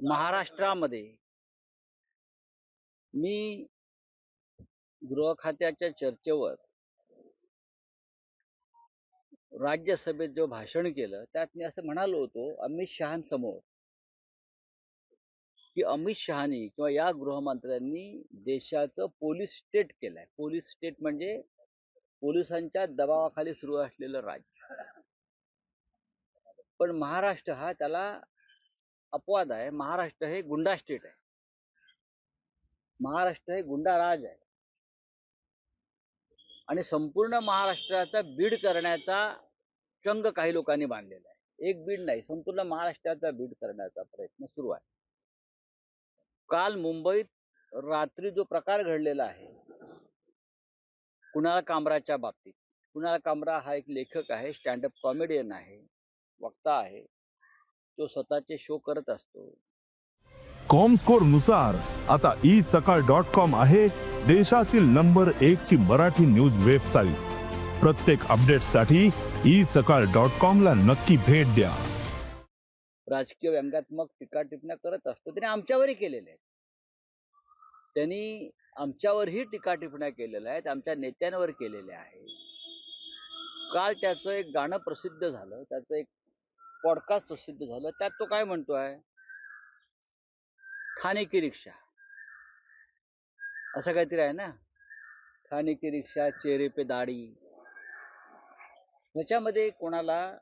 महाराष्ट्रामध्ये मी गृह खात्याच्या चर्चेवर राज्यसभेत जो भाषण केलं त्यात मी असं म्हणालो होतो अमित शहांसमोर की अमित शहानी किंवा या गृहमंत्र्यांनी देशाचं पोलीस स्टेट केलंय. पोलीस स्टेट म्हणजे पोलिसांच्या दबावाखाली सुरू असलेलं राज्य. पण महाराष्ट्र हा त्याला अपवाद आहे. महाराष्ट्र हे गुंडा स्टेट आहे. महाराष्ट्र हे गुंडा राज आहे. आणि संपूर्ण महाराष्ट्राचा बीड करण्याचा चंग काही लोकांनी बांधलेला आहे. एक बीड नाही संपूर्ण महाराष्ट्राचा बीड करण्याचा प्रयत्न सुरू आहे. काल मुंबईत रात्री जो प्रकार घडलेला आहे कुणाल कामराच्या बाबतीत कुणाल कामरा हा एक लेखक आहे स्टँडअप कॉमेडियन आहे वक्ता आहे. तो स्वतःचे शो करत असतो. कॉमस्कोरनुसार आता ई सकाळ डॉट कॉम आहे देशातील नंबर एक ची मराठी न्यूज वेबसाईट प्रत्येक अपडेटसाठी ई सकाळ डॉट कॉम ला नक्की भेट द्या. राजकीय व्यंगात्मक टीका टिप्पण्या करत असतो. त्याने आमच्यावरही केलेल्या आहेत. त्यांनी आमच्यावरही टीका टिप्पण्या केलेल्या आहेत. आमच्या नेत्यांवर केलेल्या आहेत. काल त्याचं एक गाणं प्रसिद्ध झालं. त्याचं एक पॉडकास्ट प्रसिद्ध झालं त्यात तो काय म्हणतोय खाने की रिक्षा. असं काहीतरी आहे ना? खाने की रिक्षा चेहरे पे दाढी. ह्याच्यामध्ये कोणाला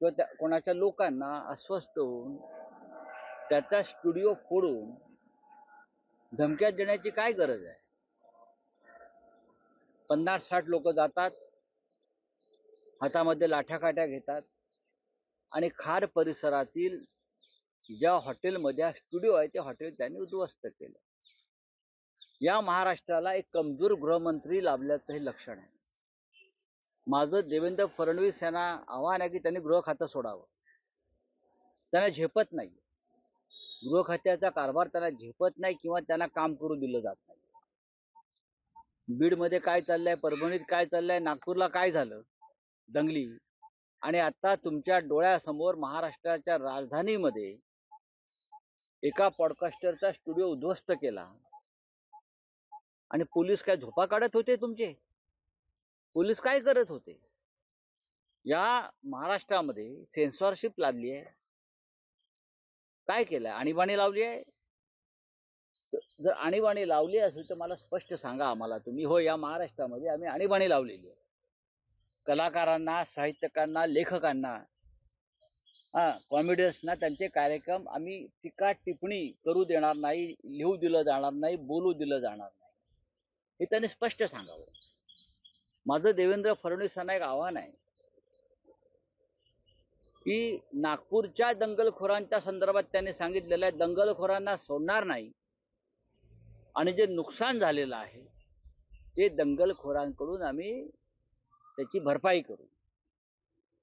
किंवा त्या कोणाच्या लोकांना अस्वस्थ होऊन त्याचा स्टुडिओ फोडून धमक्यात देण्याची काय गरज आहे? पन्नास साठ लोक जातात हातामध्ये लाठ्याकाठ्या घेतात आणि खार परिसरातील ज्या हॉटेलमध्ये स्टुडिओ आहे ते हॉटेल त्यांनी उद्ध्वस्त केलं. या महाराष्ट्राला एक कमजोर गृहमंत्री लाभल्याचं हे लक्षण आहे. माझं देवेंद्र फडणवीस यांना आव्हान आहे की त्यांनी गृह खातं सोडावं. त्यांना झेपत नाही. गृह खात्याचा कारभार त्यांना झेपत नाही किंवा त्यांना काम करू दिलं जात नाही. बीडमध्ये काय चाललंय परभणीत काय चाललंय नागपूरला काय झालं दंगली आणि आता तुमच्या डोळ्यासमोर महाराष्ट्राच्या राजधानीमध्ये एका पॉडकास्टरचा स्टुडिओ उद्ध्वस्त केला. आणि पोलीस काय झोपा काढत होते तुमचे? पोलीस काय करत होते? या महाराष्ट्रामध्ये सेन्सॉरशिप लागली आहे. काय केलं? आणीबाणी लावली आहे? जर आणीबाणी लावली असेल तर मला स्पष्ट सांगा आम्हाला तुम्ही. हो या महाराष्ट्रामध्ये आम्ही आणीबाणी लावलेली आहे. कलाकारांना साहित्यकांना लेखकांना. हा कॉमेडियन्सना त्यांचे कार्यक्रम आम्ही टीका टिप्पणी करू देणार नाही लिहू दिलं जाणार नाही बोलू दिलं जाणार नाही. हे त्यांनी स्पष्ट सांगावं. माझं देवेंद्र फडणवीसांना एक आव्हान आहे. की नागपूरच्या दंगलखोरांच्या संदर्भात त्यांनी सांगितलेलं आहे दंगलखोरांना सोडणार नाही. आणि जे नुकसान झालेलं आहे ते दंगलखोरांकडून आम्ही त्याची भरपाई करू.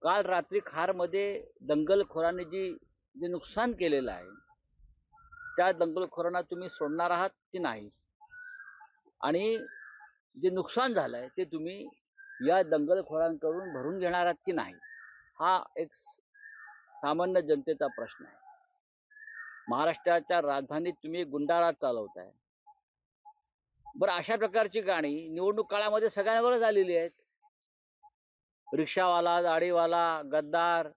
काल रात्री खारमध्ये दंगलखोरांनी जी जे नुकसान केलेलं आहे त्या दंगलखोरांना तुम्ही सोडणार आहात की नाही? आणि जे नुकसान झालंय ते तुम्ही या दंगलखोरांकडून भरून घेणार आहात की नाही? हा एक सामान्य जनतेचा प्रश्न आहे. महाराष्ट्राच्या राजधानीत तुम्ही गुंडाळा चालवताय. बरं अशा प्रकारची गाणी निवडणूक काळामध्ये सगळ्यांवरच आलेली आहेत. रिक्षावाला दाढीवाला गद्दार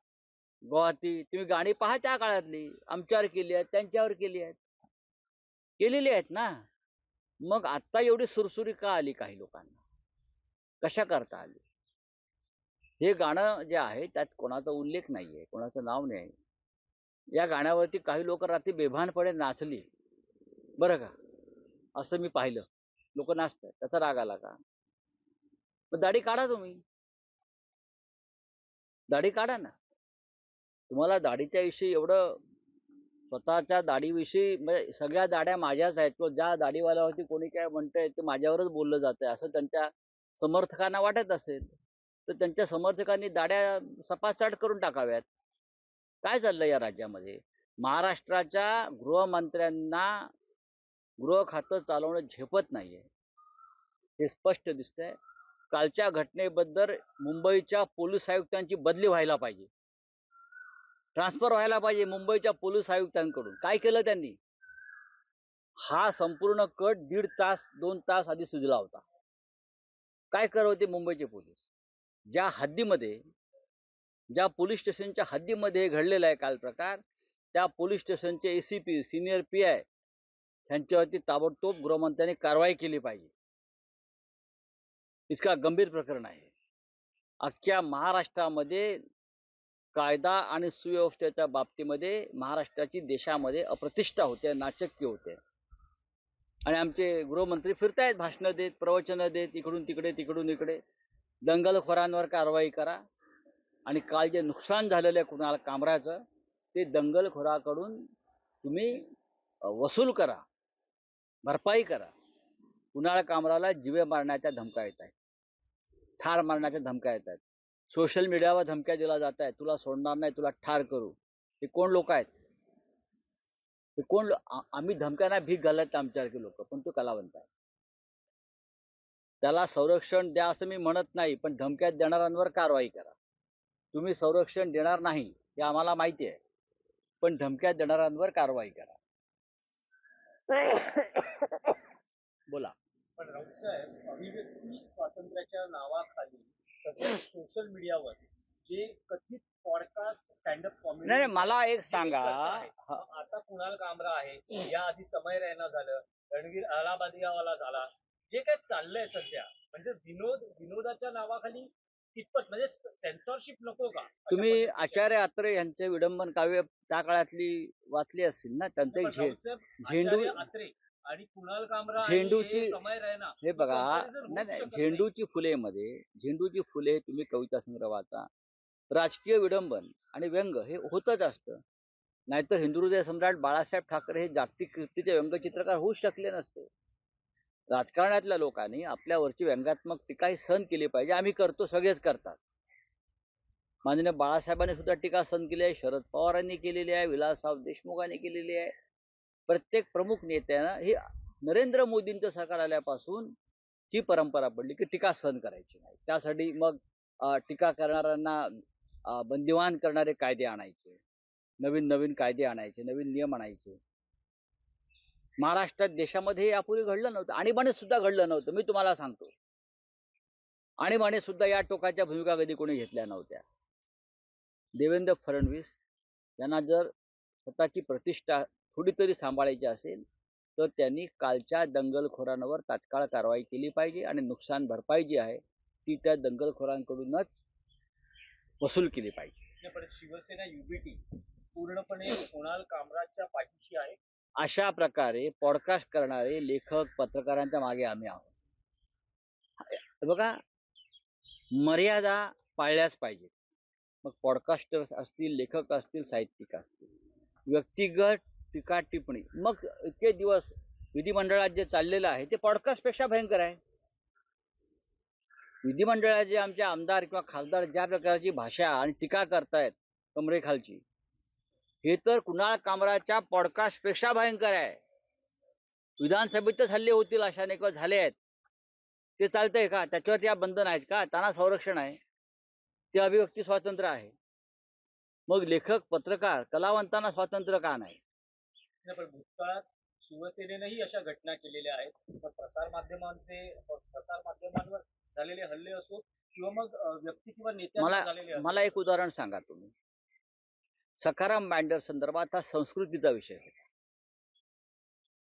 गुवाहाटी तुम्ही गाणी पहा त्या काळातली आमच्यावर केली आहेत त्यांच्यावर केली आहेत. केलेली आहेत ना. मग आता एवढी सुरसुरी का आली काही लोकांना? कशा करता आली? हे गाणं जे आहे त्यात कोणाचा उल्लेख नाहीये कोणाचं नाव नाही या गाण्यावरती काही लोक रात्री बेभानपणे नाचली. बरं का? असं मी पाहिलं. लोक नाचतात त्याचा राग आला का? मग दाढी काढा तुम्ही. दाढी काढा ना. तुम्हाला दाढीच्या विषयी एवढं स्वतःच्या दाढीविषयी म्हणजे सगळ्या दाढ्या माझ्याच आहेत. किंवा ज्या दाढीवाल्यावरती कोणी काय म्हणतंय ते माझ्यावरच बोललं जातंय. असं त्यांच्या समर्थकांना वाटत असेल तर त्यांच्या समर्थकांनी दाढ्या सपासाट करून टाकाव्यात. काय चाललंय या राज्यामध्ये? महाराष्ट्राच्या गृहमंत्र्यांना गृह खातं चालवणं झेपत नाहीये. हे स्पष्ट दिसतंय. कालच्या घटनेबद्दल मुंबईच्या पोलीस आयुक्तांची बदली व्हायला पाहिजे. ट्रान्सफर व्हायला पाहिजे मुंबईच्या पोलीस आयुक्तांकडून. काय केलं त्यांनी? हा संपूर्ण कट दीड तास दोन तास आधी सुजला होता. काय करत होते मुंबईचे पोलीस? ज्या हद्दीमध्ये ज्या पोलीस स्टेशनच्या हद्दीमध्ये घडलेला आहे काल प्रकार त्या पोलीस स्टेशनचे एसीपी सिनियर पी आय यांच्यावरती ताबडतोब गृहमंत्र्यांनी कारवाई केली पाहिजे. इतका गंभीर प्रकरण आहे. अख्ख्या महाराष्ट्रामध्ये कायदा आणि सुव्यवस्थेच्या बाबतीमध्ये महाराष्ट्राची देशामध्ये अप्रतिष्ठा होते नाचक्य होते. आणि आमचे गृहमंत्री फिरतायत भाषणं देत प्रवचनं देत इकडून तिकडे तिकडून इकडे. दंगलखोरांवर कारवाई करा. आणि काल जे नुकसान झालेलं आहे कुणाला कामराचं ते दंगलखोराकडून तुम्ही वसूल करा. भरपाई करा. कुणाल कामराला जिवे मारण्याच्या धमका येत आहेत. ठार मारण्याच्या धमक्या येत आहेत सोशल मीडियावर धमक्या दिल्या जात आहेत तुला सोडणार नाही तुला ठार करू. हे कोण लोक आहेत? हे कोण आम्ही धमक्यांना भीक घालत आमच्यासारखे लोक पण तो कलावंत आहे त्याला संरक्षण द्या असं मी म्हणत नाही पण धमक्यात देणाऱ्यांवर कारवाई करा. तुम्ही संरक्षण देणार नाही हे आम्हाला माहिती आहे. पण धमक्यात देणाऱ्यांवर कारवाई करा. बोला. पण राऊत साहेब अभिव्यक्ती स्वातंत्र्याच्या नावाखाली सध्या सोशल मीडियावर जे कथित पॉडकास्ट स्टँडअप कॉमेडी नाही नाही, मला एक सांगा. हा, आता कुणाल कामरा आहे या आधी समय रैना झालं रणवीर अलाहाबादियावाला झाला. जे काय चाललंय सध्या म्हणजे विनोद विनोदाच्या नावाखाली कितपत म्हणजे सेन्सॉरशिप नको का? अशा तुम्ही आचार्य आत्रे यांचे विडंबन काव्य त्या काळातली वाचली असतील ना? त्यांचं एक झे झेंडू- आत्रे आणि कुणाल कामरा झेंडूची- समय रैना हे बघा नाही. झेंडूची फुले मध्ये झेंडूची फुले तुम्ही कविता संग्रह वाचा. राजकीय विडंबन आणि व्यंग हे होतच असतं. नाहीतर हिंदू हृदय सम्राट बाळासाहेब ठाकरे हे जागतिक कीर्तीचे व्यंगचित्रकार होऊच शकले नसते. राजकारणातल्या लोकांनी आपल्यावरची व्यंगात्मक टीका ही सहन केली पाहिजे. आम्ही करतो सगळेच करतात. माननीय बाळासाहेबांनी सुद्धा टीका सहन केली आहे. शरद पवारांनी केलेली आहे. विलासराव देशमुखांनी केलेली आहे. प्रत्येक प्रमुख नेत्यानं हे नरेंद्र मोदींचं सरकार आल्यापासून ही परंपरा पडली की टीका सहन करायची नाही. त्यासाठी मग टीका करणाऱ्यांना बंदिवान करणारे कायदे आणायचे. नवीन नवीन कायदे आणायचे नवीन नियम आणायचे. महाराष्ट्रात देशामध्ये हे यापूर्वी घडलं नव्हतं. आणीबाणीत सुद्धा घडलं नव्हतं. मी तुम्हाला सांगतो. आणीबाणीत सुद्धा या टोकाच्या भूमिका कधी कोणी घेतल्या नव्हत्या. देवेंद्र फडणवीस यांना जर स्वतःची प्रतिष्ठा थोडी तरी सांभाळायची असेल तर त्यांनी कालच्या दंगलखोरांवर तात्काळ कारवाई केली पाहिजे आणि नुकसान भरपाई जी आहे ती त्या दंगलखोरांकडूनच वसूल केली पाहिजे. शिवसेना युबीटी पूर्णपणे कुणाल कामराजच्या पाठीशी आहे. अशा प्रकारे पॉडकास्ट करणारे लेखक पत्रकारांच्या मागे आम्ही आहोत. बघा मर्यादा पाळल्याच पाहिजेत. मग पॉडकास्टर असतील लेखक असतील साहित्यिक असतील व्यक्तिगत टीका टिप्पणी. मग इतके दिवस विधिमंडळात जे चाललेलं आहे ते पॉडकास्टपेक्षा भयंकर आहे. विधिमंडळाचे आमचे आमदार किंवा खासदार ज्या प्रकारची भाषा आणि टीका करतायत कमरेखालची हे तर कुणाळ कामराच्या पॉडकास्टपेक्षा भयंकर आहे. विधानसभेतच हल्ले होतील अशाने किंवा झाले आहेत. ते चालतंय का? त्याच्यावर त्या बंधन आहेत का? त्यांना संरक्षण आहे. ते अभिव्यक्ती स्वातंत्र्य आहे. मग लेखक पत्रकार कलावंतांना स्वातंत्र्य का नाही? नाही, पण भूतकाळात शिवसेनेनंही अशा घटना केलेल्या आहेत. पण प्रसार माध्यमांचे प्रसार माध्यमांवर झालेले हल्ले असो किंवा मग व्यक्ती किंवा नेत्यांवर मला एक उदाहरण सांगा तुम्ही. सखाराम बँडर संदर्भात हा संस्कृतीचा विषय होता.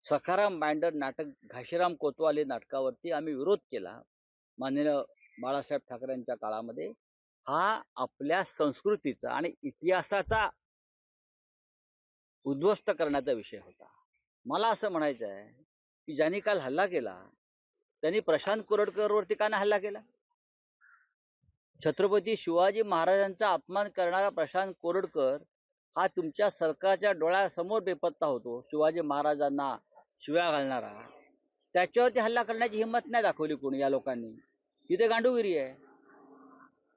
सखाराम बँडर नाटक घाशीराम कोतवाले नाटकावरती आम्ही विरोध केला माननीय बाळासाहेब ठाकरेंच्या काळामध्ये. हा आपल्या संस्कृतीचा आणि इतिहासाचा उद्ध्वस्त करण्याचा विषय होता. मला असं म्हणायचं आहे की ज्यांनी काल हल्ला केला त्यांनी प्रशांत कोरडकरवरती का नाही हल्ला केला? छत्रपती शिवाजी महाराजांचा अपमान करणारा प्रशांत कोरडकर हा तुमच्या सरकारच्या डोळ्यासमोर बेपत्ता होतो शिवाजी महाराजांना शिव्या घालणारा. त्याच्यावरती हल्ला करण्याची हिंमत नाही दाखवली कोणी या लोकांनी. तिथे गांडूगिरी आहे.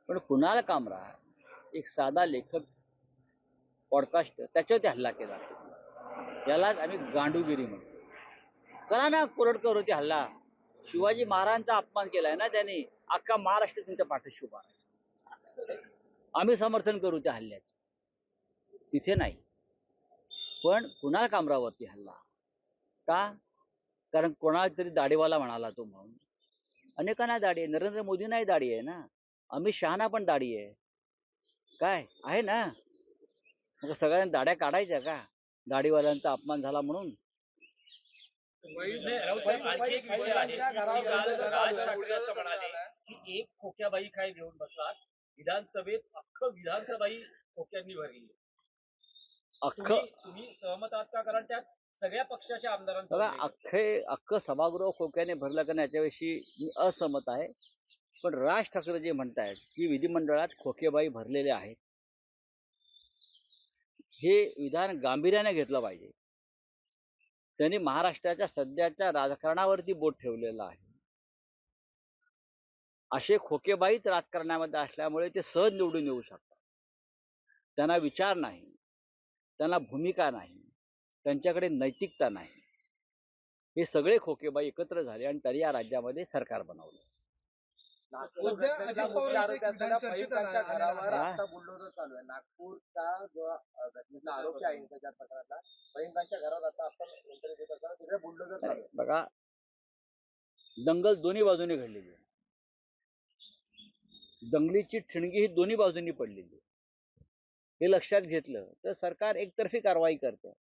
पण कुणाल कामरा एक साधा लेखक पॉडकास्ट त्याच्यावरती हल्ला केला यालाच आम्ही गांडूगिरी म्हणतो. करा ना कोरडकरवरती हल्ला. शिवाजी महाराजांचा अपमान केलाय ना त्यांनी. अख्खा महाराष्ट्र तुमच्या पाठीशी उभा आम्ही समर्थन करू त्या हल्ल्याचं. तिथे नाही. पण कुणाल कामरावरती हल्ला? का? कारण कोणाला तरी दाढीवाला म्हणाला तो म्हणून. अनेकांना दाढी आहे. नरेंद्र मोदींनाही दाढी आहे ना. अमित शहाना पण दाढी आहे. काय? आहे ना. मग सगळ्यांना दाढ्या काढायच्या का? दाढीवाल्यांचा अपमान झाला म्हणून? एक विषय आहे. की काल राज ठाकरे असं म्हणाले की एक खोक्याबाई काय घेऊन बसलात. विधानसभेत अख्खं विधानसभाही खोक्यांनी भरली. अख्खं तुम्ही तुम्ही सहमत आहात का? कारण त्यात सगळ्या पक्षाच्या आहे. अख्खे अख्खं सभागृह खोक्याने भरलं का नाही याच्याविषयी मी असहमत आहे. पण राज ठाकरे जे म्हणतायत की विधिमंडळात खोकेबाई भरलेले आहेत. हे विधान गांभीर्याने घेतलं पाहिजे. त्यांनी महाराष्ट्राच्या सध्याच्या राजकारणावरती बोट ठेवलेलं आहे. असे खोकेबाईच राजकारणामध्ये असल्यामुळे ते सहज निवडून येऊ शकतात. त्यांना विचार नाही. त्यांना भूमिका नाही. त्यांच्याकडे नैतिकता नाही. हे सगळे खोकेबाई एकत्र झाले आणि तरी या राज्यामध्ये सरकार बनवलं. सध्या अजित घरावर. आता बुलडोजर चालू आहे. नागपूरचा जो अ, घटनेतला आरोपी आहे त्याच्या घरावर आता आपण इंटरव्ह्यू देत असताना तिकडे बुलडोजर चालू आहे. बघा दंगल दोन्ही बाजूने घडलेली आहे. दंगलीची ठिणगी ही दोन्ही बाजूंनी पडलेली हे लक्षात घेतलं तर सरकार एकतर्फी कारवाई करतं.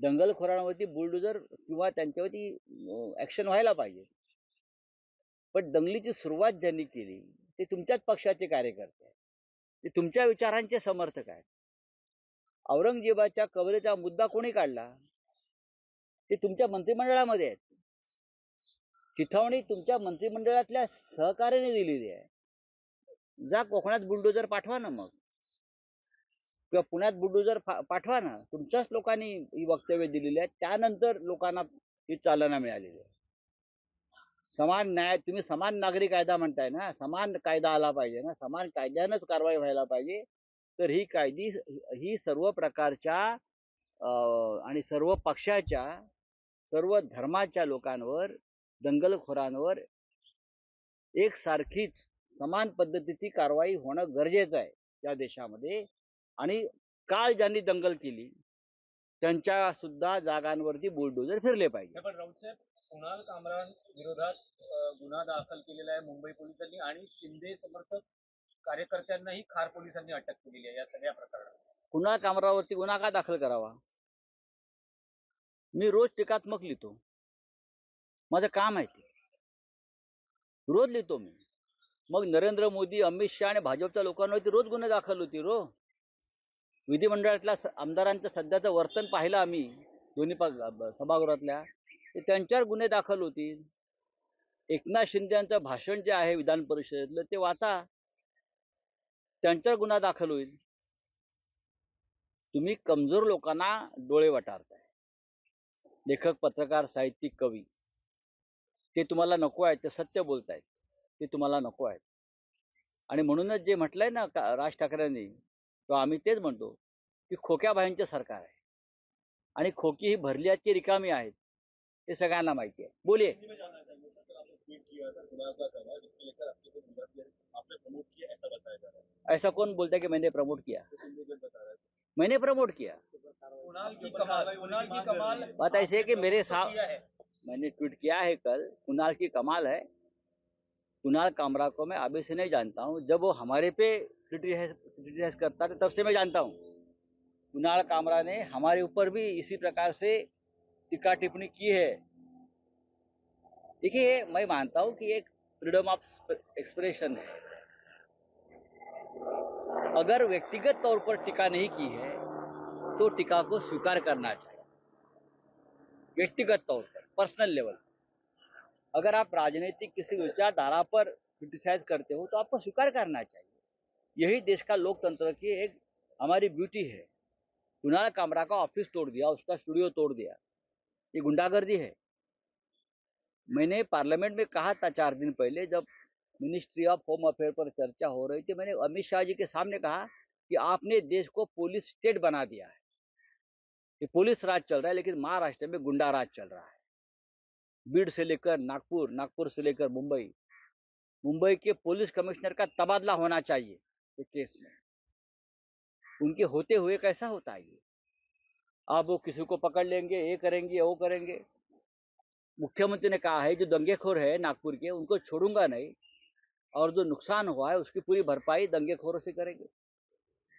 दंगलखोरांवरती बुलडोजर किंवा त्यांच्यावरती ऍक्शन व्हायला पाहिजे. पण दंगलीची सुरुवात ज्यांनी केली ते तुमच्याच पक्षाचे कार्यकर्ते आहेत. ते तुमच्या विचारांचे समर्थक आहेत. औरंगजेबाच्या कबरेचा मुद्दा कोणी काढला? ते तुमच्या मंत्रिमंडळामध्ये आहेत. चिथावणी तुमच्या मंत्रिमंडळातल्या सहकार्याने दिलेली आहे. जा कोकणात बुलडोजर पाठवा ना मग. किंवा पुण्यात बुलडोजर पाठवा ना. तुमच्याच लोकांनी ही वक्तव्य दिलेली आहेत त्यानंतर लोकांना ही चालना मिळालेली आहे. समान न्याय तुम्ही समान नागरी कायदा म्हणताय ना समान कायदा आला पाहिजे ना समान कायद्यानंच कारवाई व्हायला पाहिजे. तर ही कायदी ही सर्व प्रकारच्या अं, आणि सर्व पक्षाच्या सर्व धर्माच्या लोकांवर दंगलखोरांवर एकसारखीच समान पद्धतीची कारवाई होणं गरजेचं आहे या देशामध्ये. आणि काल ज्यांनी दंगल केली त्यांच्या सुद्धा जागांवरती बुलडोजर फिरले पाहिजे. कुणाल कामरान विरोधात गुन्हा दाखल केलेला आहे मुंबई पोलिसांनी आणि शिंदे समर्थक कार्यकर्त्यांनाही खार पोलिसांनी अटक केलेली आहे या सगळ्या प्रकरणात. कुणाल कामरावरती गुन्हा का दाखल करावा? मी रोज टीकात्मक लिहितो. माझं काम आहे ते. रोज लिहितो मी. मग नरेंद्र मोदी अमित शहा आणि भाजपच्या लोकांवरती रोज गुन्हे दाखल होती रो हो. विधिमंडळातल्या आमदारांचं सध्याचं वर्तन पाहिलं आम्ही दोन्ही सभागृहातल्या. त्यांच्यावर गुन्हे दाखल होतील. एकनाथ शिंदे यांचं भाषण जे आहे विधान परिषदेतलं ते वाचा. त्यांच्यावर गुन्हा दाखल होईल. तुम्ही कमजोर लोकांना डोळे वटारताय. लेखक पत्रकार साहित्यिक कवी. ते तुम्हाला नको आहेत ते सत्य बोलतायत. ते तुम्हाला नको आहेत. आणि म्हणूनच जे म्हटलंय ना राज ठाकरेंनी तो आम्ही तेच म्हणतो की खोक्या बाह्यांचे सरकार आहे. आणि खोकी ही भरली आहेत रिकामी आहेत. हे। सगळ्यांना माहिती आहे बोलिये ऐसा कौन बोलता है कि मैंने प्रमोट किया? मैंने प्रमोट किया। बात ऐसी है कि मेरे साथ मैंने ट्वीट किया है कल कुणाल की कमाल है। कुणाल कामरा को मैं अभी से नहीं जानता हूँ। जब वो हमारे पे क्रिटिसाइज करता था तब से मैं जानता हूँ। कुणाल कामरा ने हमारे ऊपर भी इसी प्रकार से टीका टिप्पणी की है। देखिए, मैं मानता हूँ कि एक फ्रीडम ऑफ़ एक्सप्रेशन है। अगर व्यक्तिगत तौर पर टीका नहीं की है तो टीका को स्वीकार करना चाहिए। व्यक्तिगत तौर पर पर्सनल लेवल अगर आप राजनीतिक किसी विचारधारा पर क्रिटिसाइज करते हो तो आपको स्वीकार करना चाहिए। यही देश का लोकतंत्र की एक, हमारी ब्यूटी है। कुणाल कामरा का ऑफ़िस तोड़ दिया, उसका स्टूडियो तोड़ दिया। ये गुंडागर्दी है। मैंने पार्लियामेंट में कहा था चार दिन पहले जब मिनिस्ट्री ऑफ़ होम अफेयर पर चर्चा हो रही थी, मैंने अमित शाह जी के सामने कहा कि आपने देश को पुलिस स्टेट बना दिया है। ये पुलिस राज चल रहा है, लेकिन महाराष्ट्र में गुंडा राज चल रहा है। बीड से लेकर नागपुर नागपुर से लेकर मुंबई मुंबई के पुलिस कमिश्नर का तबादला होना चाहिए इस केस में। उनके होते हुए कैसा होता है ये? अब वो किसी को पकड़ लेंगे, ये करेंगे, वो करेंगे। मुख्यमंत्री ने कहा है, जो दंगेखोर है नागपुर के, उनको छोड़ूँगा नहीं। और जो नुकसान हुआ है, उसकी पूरी भरपाई दंगेखोरों से करेंगे।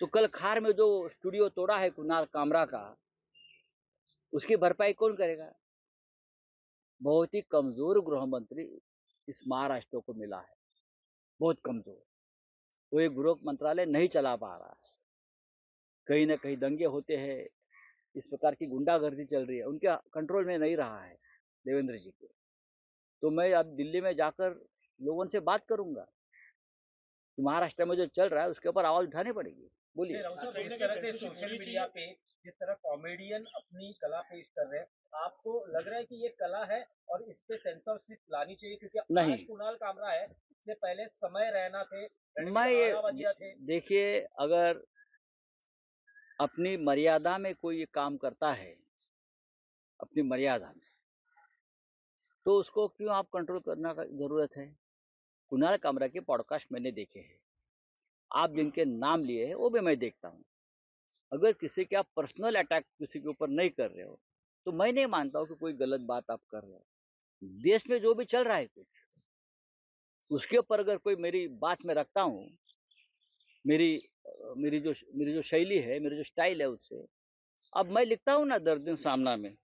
तो कल खार में जो स्टूडियो तोड़ा है कुणाल कामरा का, उसकी भरपाई कौन करेगा? बहुत ही कमज़ोर गृह मंत्री इस महाराष्ट्र को मिला है। बहुत कमज़ोर। वो एक गृह मंत्रालय नहीं चला पा रहा है। कहीं ना कहीं दंगे होते हैं इस प्रकार की गुंडागर्दी चल रही है उनके कंट्रोल में नहीं रहा है देवेंद्र जी के। तो मैं अब दिल्ली में जाकर लोगों से बात करूँगा कि महाराष्ट्र में जो चल रहा है उसके ऊपर आवाज़ उठानी पड़ेगी। बोलिए। जिस तरह सोशल मीडिया पे जिस तरह कॉमेडियन अपनी कला पेश कर रहे हैं आपको लग रहा है कि ये कला है और इस पे सेंसरशिप लानी चाहिए? क्योंकि नहीं। कुणाल कामरा है इससे पहले समय रहना थे मैं ये थे। देखिए अगर अपनी मर्यादा में कोई ये काम करता है, अपनी मर्यादा में। तो उसको क्यों आप कंट्रोल करना का ज़रूरत है? कुणाल कामरा के पॉडकास्ट मैंने देखे हैं। आप जिनके नाम लिए हैं, वो भी मैं देखता हूँ। अगर किसी के आप पर्सनल अटैक किसी के ऊपर नहीं कर रहे हो तो मैं नहीं मानता हूँ कि कोई गलत बात आप कर रहे हो। देश में जो भी चल रहा है कुछ, उसके ऊपर अगर कोई मेरी बात में रखता हूँ, मेरी मेरी जो मेरी जो शैली है, मेरी जो स्टाइल है उससे। अब मैं लिखता हूँ ना दर दिन सामना में।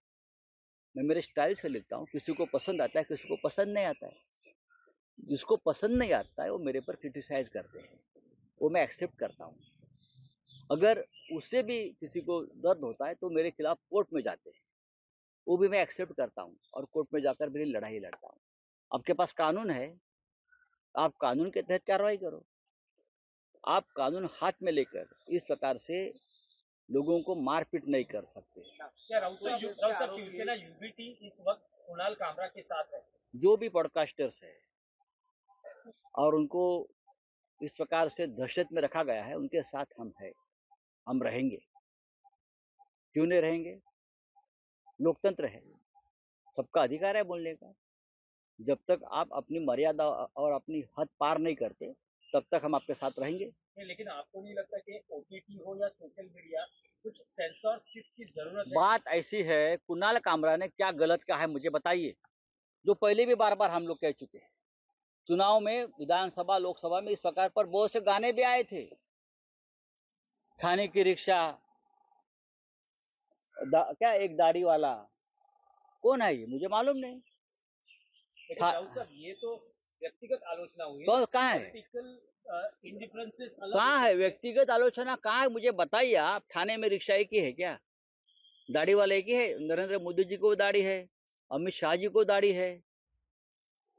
मैं मेरे स्टाइल से लिखता हूँ, किसी को पसंद आता है, किसी को पसंद नहीं आता है। जिसको पसंद नहीं आता है, वो मेरे पर क्रिटिसाइज करते हैं। वो मैं एक्सेप्ट करता हूँ। अगर उससे भी किसी को दर्द होता है तो मेरे खिलाफ कोर्ट में जाते हैं। वो भी मैं एक्सेप्ट करता हूँ और कोर्ट में जाकर मेरी लड़ाई लड़ता हूँ। आपके पास कानून है? आप कानून के तहत कार्रवाई करो। आप कानून हाथ में लेकर इस प्रकार से लोगों को मारपीट नहीं कर सकते। है? जो भी पॉडकास्टर्स है और उनको इस प्रकार से दहशत में रखा गया है उनके साथ हम है। हम रहेंगे। क्यों नहीं रहेंगे? लोकतंत्र है। सबका अधिकार है बोलने का। जब तक आप अपनी मर्यादा और अपनी हद पार नहीं करते तब तक हम आपके साथ रहेंगे। लेकिन आपको नहीं लगता कि ओटीटी हो या सोशल मीडिया कुछ सेंसरशिप की ज़रूरत है? बात ऐसी है कुणाल कामरा ने क्या गलत कहा है मुझे बताइए जो पहले भी बार बार हम लोग कह चुके हैं। चुनाव में विधानसभा लोकसभा में इस प्रकार पर बहुत से गाने भी आए थे। खाने की रिक्शा क्या एक दाढ़ी वाला? कौन है ये? मुझे मालूम नहीं। साहब ये तो व्यक्तिगत आलोचना हुई तो कहाँ है? इंडिफरेंसेस कहाँ है? व्यक्तिगत आलोचना कहाँ है? मुझे बताइए आप। थाने में रिक्शा एक ही है क्या? दाढ़ी वाले की है? नरेंद्र मोदी जी को दाढ़ी है? अमित शाह जी को दाढ़ी है?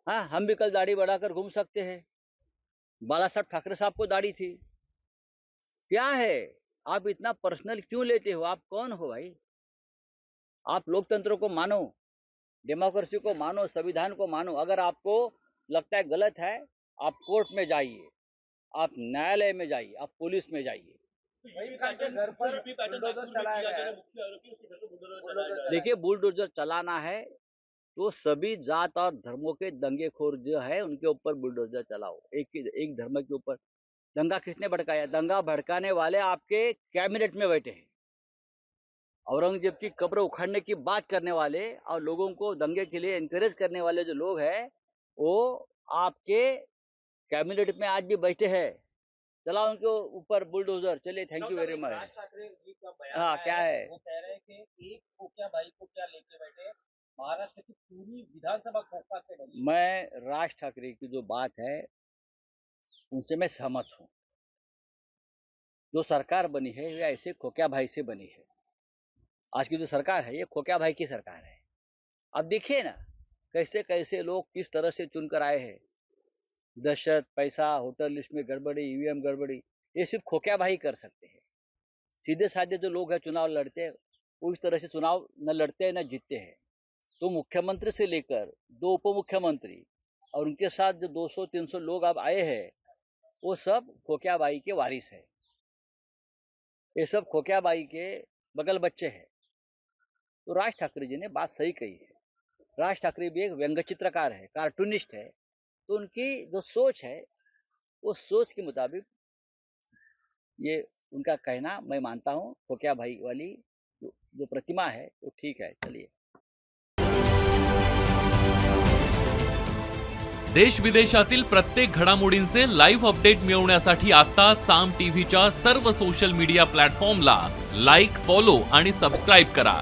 हाँ हम भी कल दाढ़ी बढ़ाकर घूम सकते हैं। बाला साहब ठाकरे साहब को दाढ़ी थी। क्या है? आप इतना पर्सनल क्यों लेते हो? आप कौन हो भाई? आप लोकतंत्र को मानो डेमोक्रेसी को मानो संविधान को मानो। अगर आपको लगता है गलत है आप कोर्ट में जाइए आप न्यायालय में जाइए आप पुलिस में जाइए। देखिए बुलडोजर चलाना है तो सभी जात और धर्मों के दंगेखोर जो है उनके ऊपर बुलडोजर चलाओ। एक एक धर्म के ऊपर। दंगा किसने भड़काया? दंगा भड़काने वाले आपके कैबिनेट में बैठे हैं। औरंगज़ेब की कब्र उखाड़ने की बात करने वाले और लोगों को दंगे के लिए इंकरेज करने वाले जो लोग हैं वो आपके कैबिनेट में आज भी बैठे हैं। चला उनके ऊपर बुलडोजर। चलिए थैंक यू वेरी मच हाँ, क्या है? वो कह रहे हैं कि एक खोखिया भाई को क्या लेके बैठे महाराष्ट्र की पूरी विधानसभा खोखा से बनी मैं राज ठाकरे की जो बात है उनसे मैं सहमत हूँ। जो सरकार बनी है ये ऐसे खोक्या भाई से बनी है। आज की जो सरकार है ये खोक्या भाई की सरकार है। अब देखिए ना कैसे कैसे लोग किस तरह से चुनकर आए हैं। दहशत पैसा, होटल लिस्ट में गड़बड़ी, ईवीएम गड़बड़ी, ये सिर्फ़ खोक्या भाई कर सकते हैं। सीधे साधे जो लोग हैं, चुनाव लड़ते हैं, वो इस तरह से चुनाव न लड़ते हैं, न जीतते हैं। तो मुख्यमंत्री से लेकर दो उप मुख्यमंत्री और उनके साथ जो 200-300 लोग अब आए हैं, वो सब खोक्याबाई के वारिस है। ये सब खोक्याबाई के बगल बच्चे हैं। तो राज ठाकरे जी ने बात सही कही है। राज ठाकरे भी एक व्यंग चित्रकार है कार्टूनिस्ट है तो उनकी जो सोच है वो सोच के मुताबिक ये उनका कहना मैं मानता हूँ फोकिया भाई वाली जो, जो प्रतिमा है वो तो ठीक है चलिए। देश विदेशातील प्रत्येक घडामोडींचे लाईव्ह अपडेट मिळवण्यासाठी आता साम टीव्हीच्या सर्व सोशल मीडिया प्लॅटफॉर्मला लाईक फॉलो आणि सबस्क्राईब करा.